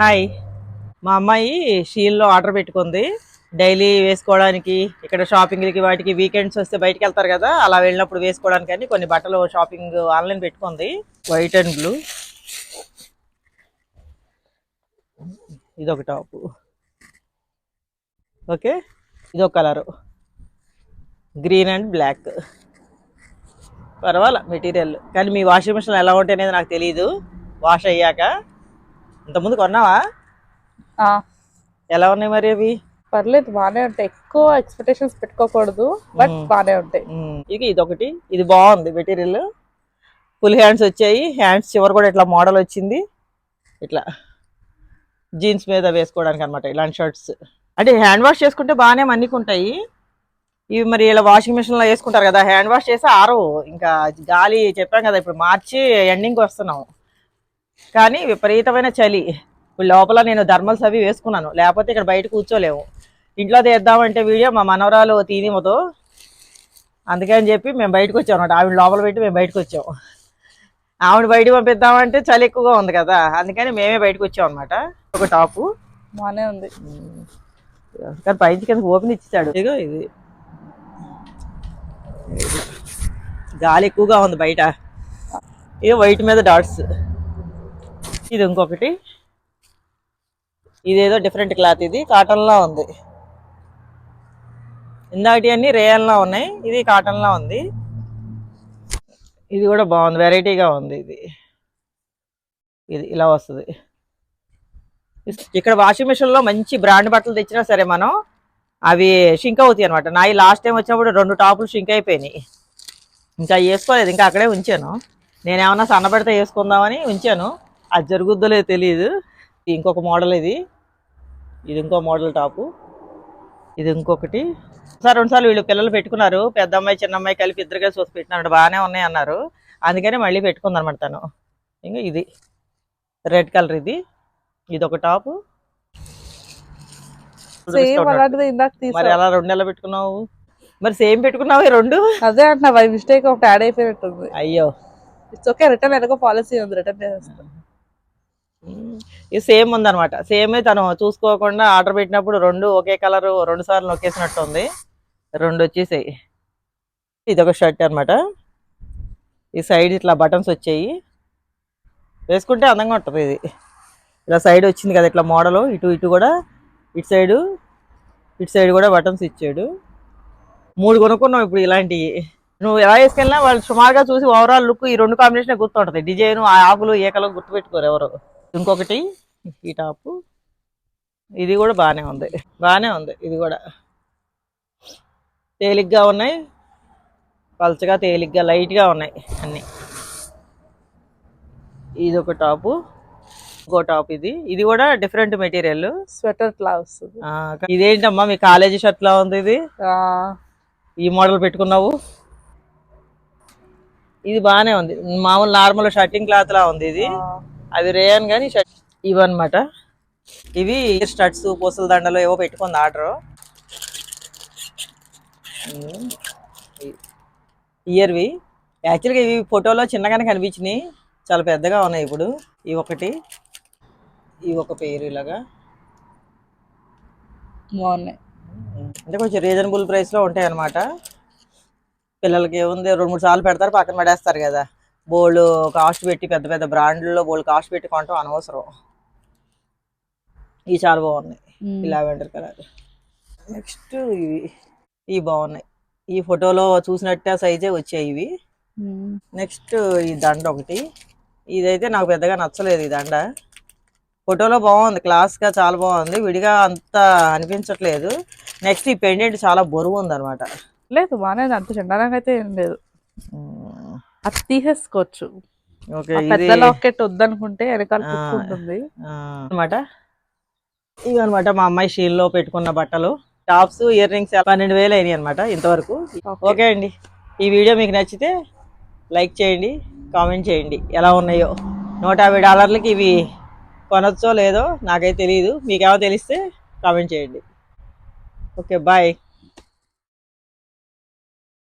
Hi. మా అమ్మాయి షీల్లో order పెట్టుకుంది. డైలీ వేసుకోవడానికి ఇక్కడ షాపింగ్లకి వాటికి వీకెండ్స్ వస్తే బయటికి వెళ్తారు కదా అలా వెళ్ళినప్పుడు వేసుకోవడానికి అని కొన్ని బట్టలు షాపింగ్ ఆన్లైన్ పెట్టుకుంది. వైట్ అండ్ బ్లూ ఇదొక టాప్. ఓకే? ఇదొక కలరు. Green and black. పర్వాలా మెటీరియల్. కానీ మీ వాషింగ్ మిషన్ ఎలా ఉంటాయి అనేది నాకు తెలియదు వాష్ అయ్యాక ఇంతకుముందు కొన్నావా? ఎలా ఉన్నాయి మరి అవి? పర్లేదు బాగానే ఉంటాయి. ఎక్కువ ఎక్స్పెక్టేషన్స్ పెట్టుకోకూడదు బట్. బాగానే ఉంటాయి. ఇక ఇదొకటి. ఇది బాగుంది మెటీరియల్ ఫుల్ హ్యాండ్స్ వచ్చాయి. హ్యాండ్స్ చివరి కూడా ఇట్లా మోడల్ వచ్చింది. ఇట్లా జీన్స్ మీద వేసుకోవడానికి అనమాట ఇలాంటి షర్ట్స్ అంటే హ్యాండ్ వాష్ చేసుకుంటే బాగానే మన్నికుంటాయి. ఇవి మరి ఇలా వాషింగ్ మిషన్లో వేసుకుంటారు కదా హ్యాండ్ వాష్ చేస్తే ఆరవు. ఇంకా గాలి చెప్పాం కదా ఇప్పుడు మార్చి ఎండింగ్కి వస్తున్నాం. కానీ విపరీతమైన చలి. ఇప్పుడు లోపల నేను థర్మల్స్ అవి వేసుకున్నాను. లేకపోతే ఇక్కడ బయట కూర్చోలేము ఇంట్లో తీద్దామంటే వీడియో మా మనవరాలు తీనిమతో అందుకని చెప్పి మేము బయటకు వచ్చాం అనమాట ఆవిడ లోపల పెట్టి మేము బయటకు వచ్చాం. ఆవిడ బయటకు పంపిద్దామంటే చలి ఎక్కువగా ఉంది కదా. అందుకని మేమే బయటకు వచ్చాం అనమాట ఒక టాపు. బాగానే ఉంది. కానీ పైకి కింద ఓపెన్ ఇచ్చాడు ఇగో ఇది. గాలి ఎక్కువగా ఉంది బయట. ఇది వైట్ మీద డాట్స్. ఇది ఇంకొకటి. ఇదేదో డిఫరెంట్ క్లాత్ ఇది. కాటన్లా ఉంది. ఇందాటి అన్ని రేయన్లా ఉన్నాయి. ఇది కాటన్లా ఉంది. ఇది కూడా బాగుంది. వెరైటీగా ఉంది ఇది. ఇది ఇలా వస్తుంది. ఇక్కడ వాషింగ్ మిషన్లో మంచి బ్రాండ్ బట్టలు తెచ్చినా సరే మనం అవి షింక్ అవుతాయి అనమాట నాయి లాస్ట్ టైం వచ్చినప్పుడు రెండు టాపులు షింక్ అయిపోయినాయి. ఇంకా వేసుకోలేదు. ఇంకా అక్కడే ఉంచాను. నేనేమన్నా సన్నబడితే వేసుకుందామని ఉంచాను. అది జరుగుద్దో లేదో తెలియదు ఇంకొక మోడల్ ఇది. ఇది ఇంకో మోడల్ టాపు. ఇది ఇంకొకటి. సార్ రెండుసార్లు వీళ్ళు పిల్లలు పెట్టుకున్నారు. పెద్ద అమ్మాయి చిన్న అమ్మాయి కలిపి ఇద్దరు కలిసి చూసి పెట్టినారు. బాగానే ఉన్నాయి అన్నారు. అందుకని మళ్ళీ పెట్టుకుంది అనమాట తను. ఇంకా ఇది. రెడ్ కలర్ ఇది. ఇది ఒక టాపు. సేమ్ అలాంటిది ఇందాక మరి అలా రెండు నెలలు పెట్టుకున్నావు? మరి సేమ్ పెట్టుకున్నావు రెండు? అదే అంటున్నా మిస్టేక్ ఒకటి యాడ్ అయిపోయినట్టుంది. అయ్యో. ఇట్స్ ఓకే రిటర్న్ ఎనకో పాలసీ ఉంది. రిటర్న్ చేసేస్తాను ఇది సేమ్ ఉందనమాట సేమ్ తను చూసుకోకుండా ఆర్డర్ పెట్టినప్పుడు రెండు ఒకే కలర్ రెండు సార్లు నొక్కేసినట్టు ఉంది. రెండు వచ్చేసాయి. ఇది ఒక షర్ట్ అన్నమాట. ఈ సైడ్ ఇట్లా బటన్స్ వచ్చాయి. వేసుకుంటే అందంగా ఉంటుంది ఇది. ఇలా సైడ్ వచ్చింది కదా ఇట్లా మోడల్. ఇటు ఇటు కూడా ఇటు సైడు ఇటు సైడ్ కూడా బటన్స్ ఇచ్చాడు. మూడు కొనుక్కున్నావు ఇప్పుడు ఇలాంటివి. నువ్వు ఎలా వేసుకెళ్ళినా వాళ్ళు సుమారుగా చూసి ఓవరాల్ లుక్ ఈ రెండు కాంబినేషన్ గుర్తుంటుంది. డిజైన్ ఆ ఆకులు ఏకలు గుర్తుపెట్టుకోరు ఎవరు. ఇంకొకటి ఈ టాపు. ఇది కూడా బాగానే ఉంది. బాగానే ఉంది ఇది కూడా. తేలిగ్గా ఉన్నాయి. పల్చగా తేలిగ్గా లైట్గా ఉన్నాయి అన్నీ. ఇది ఒక టాపు ఇంకో టాప్ ఇది. ఇది కూడా డిఫరెంట్ మెటీరియల్. స్వెటర్ లా వస్తుంది. ఇదేంటమ్మా మీ కాలేజీ షర్ట్ లా ఉంది ఇది? ఈ మోడల్ పెట్టుకున్నావు? ఇది బాగానే ఉంది. మామూలు నార్మల్ షర్టింగ్ క్లాత్ లా ఉంది ఇది. అవి రేయన్ కానీ షర్ట్. ఇవన్నమాట. ఇవి స్టడ్స్ పూసల దండలు ఏవో పెట్టుకుంది ఆర్డర్. ఇయర్వి యాక్చువల్గా ఇవి ఫోటోలో చిన్నగానే కనిపించినాయి. చాలా పెద్దగా ఉన్నాయి ఇప్పుడు. ఇవి ఒకటి. ఇవి ఒక పేరు ఇలాగా. బాగున్నాయి. అంటే కొంచెం రీజనబుల్ ప్రైస్లో ఉంటాయి అన్నమాట పిల్లలకి ఏముంది? రెండు మూడు సార్లు పెడతారు పక్కన పడేస్తారు కదా. బోల్డ్ కాస్ట్ పెట్టి పెద్ద పెద్ద బ్రాండ్లో బోల్డ్ కాస్ట్ పెట్టి కొనటం అనవసరం. ఇవి చాలా బాగున్నాయి. ఈ లావెండర్ కలర్. నెక్స్ట్ ఇవి. ఇవి బాగున్నాయి. ఈ ఫోటోలో చూసినట్టే సైజే వచ్చాయి ఇవి. నెక్స్ట్ ఈ దండ ఒకటి. ఇదైతే నాకు పెద్దగా నచ్చలేదు ఈ దండ. ఫోటోలో బాగుంది. క్లాస్గా చాలా బాగుంది. విడిగా అంత అనిపించట్లేదు. నెక్స్ట్ ఈ పెండెంట్ చాలా బరువు ఉంది అనమాట లేదు బాగానే అంత చండాలంగా అయితే ఏం లేదు. అది తీసేసుకోవచ్చు. పెద్ద లాకెట్ వద్దనుకుంటే వెనకాల ఉంటుంది. అనమాట ఇవి అనమాట మా అమ్మాయి షీల్లో పెట్టుకున్న బట్టలు. టాప్స్ ఇయర్ రింగ్స్ పన్నెండు వేలు అయినాయి అనమాట ఇంతవరకు. ఓకే. అండి. ఈ వీడియో మీకు నచ్చితే లైక్ చేయండి కామెంట్ చేయండి. ఎలా ఉన్నాయో. నూట యాభై డాలర్లకి ఇవి కొనొచ్చో లేదో నాకైతే తెలియదు మీకేమో తెలిస్తే కామెంట్ చేయండి. Okay bye.